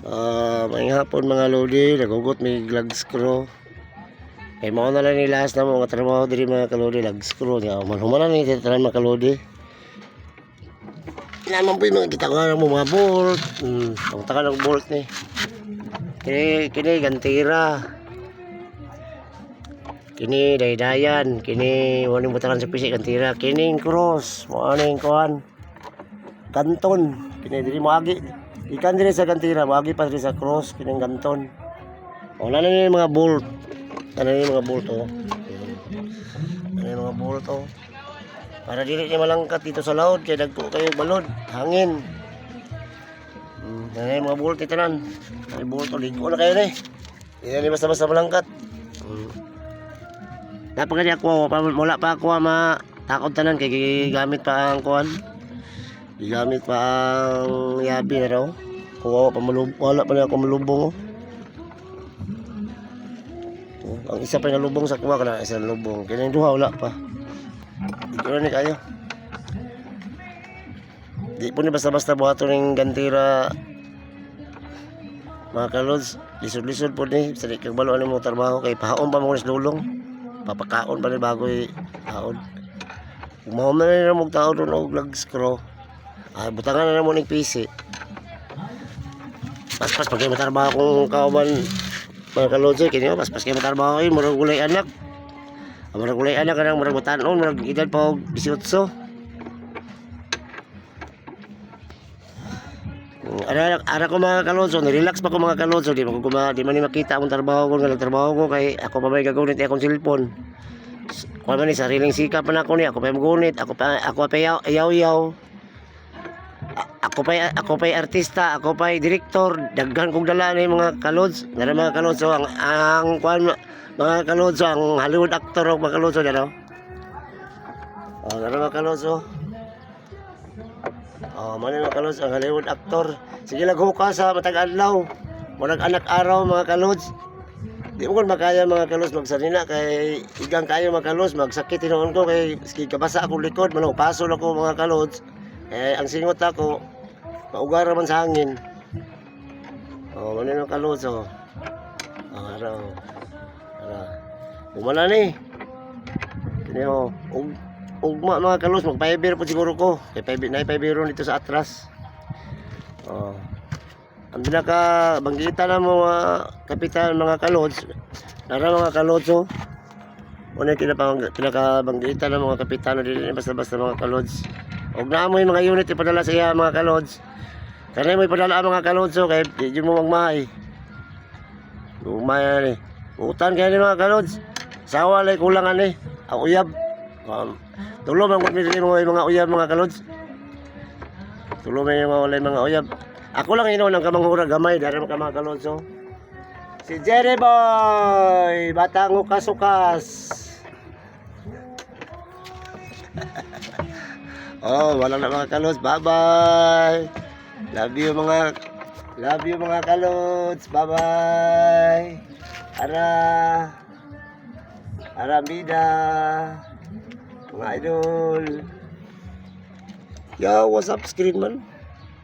Ah, may hapon mga lodi, nagugot may lag screw. Kay mao na lang ni last na mga trabaho diri mga kalodi lag screw niya. Man humanan ni tatanan mga kalodi. Naman po yung mga kita nga mo mga bolt. Hmm, ang taka ng bolt ni. Kini kini gantira. Kini daydayan, kini wani butakan sa pisik gantira, kini cross, mo aning kuan. Kanton, kini diri mo agi. Ikan diri sa gantira, mo agi pa diri sa cross, kini kanton. O na ni mga bolt. Ano ni mga bolt oh. Ano yung mga bolt oh. Para dili ni malangkat dito sa laod kay dagko kayo balod, hangin. Hmm, yung mga bolt ito nan. Ay bolt oh, ligo na kayo ni. Hindi na basta-basta malangkat. Hmm. Kaya ako, wala pa ako ma takot tanan kay gamit pa ang kuan. Gigamit pa ang yabi na raw. Kung ako pa malub wala pa na ako malubong. Oh. Oh, ang isa pa nalubong sa kuha kana isa nalubong. Kaya yung duha wala pa. Ikaw ni kayo. Di po ni basta-basta buhato ng gantira mga kalods, lisod-lisod po ni sa kag balo ani mo trabaho kay pahaon pa mo lulong. Papakaon pa ni bago haon. Umahom na nila mong tao doon og lag screw. Ah, butangan na mo ng PC. Pas-pas pag kayo matarbaho kung kauban mga kalodso, kini pas-pas kayo matarbaho kayo, murag gulay anak. Ah, Murag gulay anak, kanang murag batanon, murag edad pa og 18. Ara ara ko mga kalodso, ni-relax pa ko mga kalodso, di ko di man ni makita akong trabaho ko, nga trabaho ko kay ako pa may gagawin akong cellphone. Kung man ni sariling sikap man ako ni, ako pa magunit, ako pa ako pa yaw yaw. yaw. A- Ako pa ako pa artista, ako pa direktor, daghan kong dala ni mga kalods, nara mga kalods ang ang kuan mga kalods ang Hollywood actor og mga kalods dalo. Oh, nara mga kalods. Oh, man mga kalods ang Hollywood actor. Sige lang ka sa matag adlaw. Murag anak araw mga kalods. Di mo makaya mga kalos magsanina kay igang kayo mga kalos magsakit tinuon ko kay ski kabasa ako likod man paso ako mga kalos. Eh ang singot ako maugar man sa hangin. Oh, man yung kalos oh. Araw. Ara. Umala ni. Kini oh, ug ugma mga kalos magpa-fiber po siguro ko. Kay fiber na fiber dito sa atras. Oh. Ang pinaka banggita na mga kapitan mga kalods, nara mga kalods oh. Una pinaka pinaka banggita na mga kapitan dili na basta-basta mga kalods. Og na mo yung mga unit ipadala sa iya mga kalods. Kanay mo ipadala ang mga kalods oh kay di mo magmahay. Lumaya ni. Utan kaya ni mga kalods. Sawa lay kulangan ni. Ang uyab. Um, tulo man kung pinili mo yung mga uyab mga kalods. Tulo man yung mga mga uyab. Ako lang ino ng kamanghura gamay dari ka mga kalonso. Si Jerry Boy, batang ukas-ukas. oh, wala na mga kalos. Bye-bye. Love you mga Love you mga kalots. Bye-bye. Ara. Arambida. Mga idol. Yo, what's up, screen man?